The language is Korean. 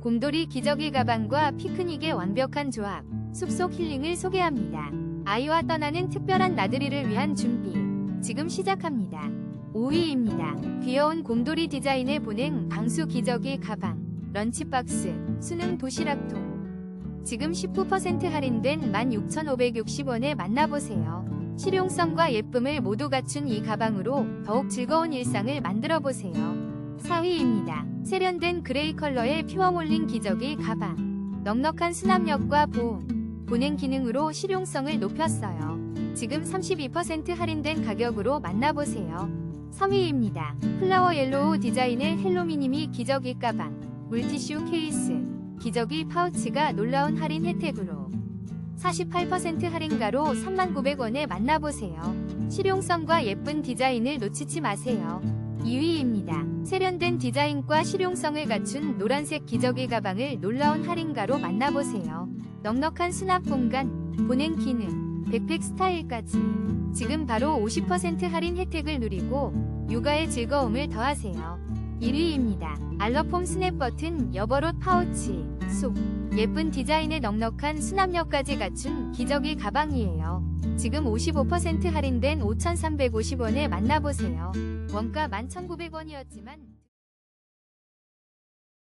곰돌이 기저귀 가방과 피크닉의 완벽한 조합, 숲속 힐링을 소개합니다. 아이와 떠나는 특별한 나들이를 위한 준비. 지금 시작합니다. 5위입니다. 귀여운 곰돌이 디자인의 보냉 방수 기저귀 가방, 런치박스, 수능 도시락통. 지금 19% 할인된 16,560원에 만나보세요. 실용성과 예쁨을 모두 갖춘 이 가방으로 더욱 즐거운 일상을 만들어 보세요. 4위입니다. 세련된 그레이 컬러의 퓨어몰링 기저귀 가방. 넉넉한 수납력과 보온, 보냉 기능으로 실용성을 높였어요. 지금 32% 할인된 가격으로 만나보세요. 3위입니다. 플라워 옐로우 디자인의 헬로미니미 기저귀 가방, 물티슈 케이스, 기저귀 파우치가 놀라운 할인 혜택으로 48% 할인가로 39,900원에 만나보세요. 실용성과 예쁜 디자인을 놓치지 마세요. 2위입니다. 세련된 디자인과 실용성을 갖춘 노란색 기저귀 가방을 놀라운 할인가로 만나보세요. 넉넉한 수납 공간, 보냉 기능, 백팩 스타일까지. 지금 바로 50% 할인 혜택을 누리고 육아의 즐거움을 더하세요. 1위입니다. 알러폼 스냅 버튼 여버롯 파우치, 속. 예쁜 디자인의 넉넉한 수납력까지 갖춘 기저귀 가방이에요. 지금 55% 할인된 5,350원에 만나보세요. 원가 11,900원이었지만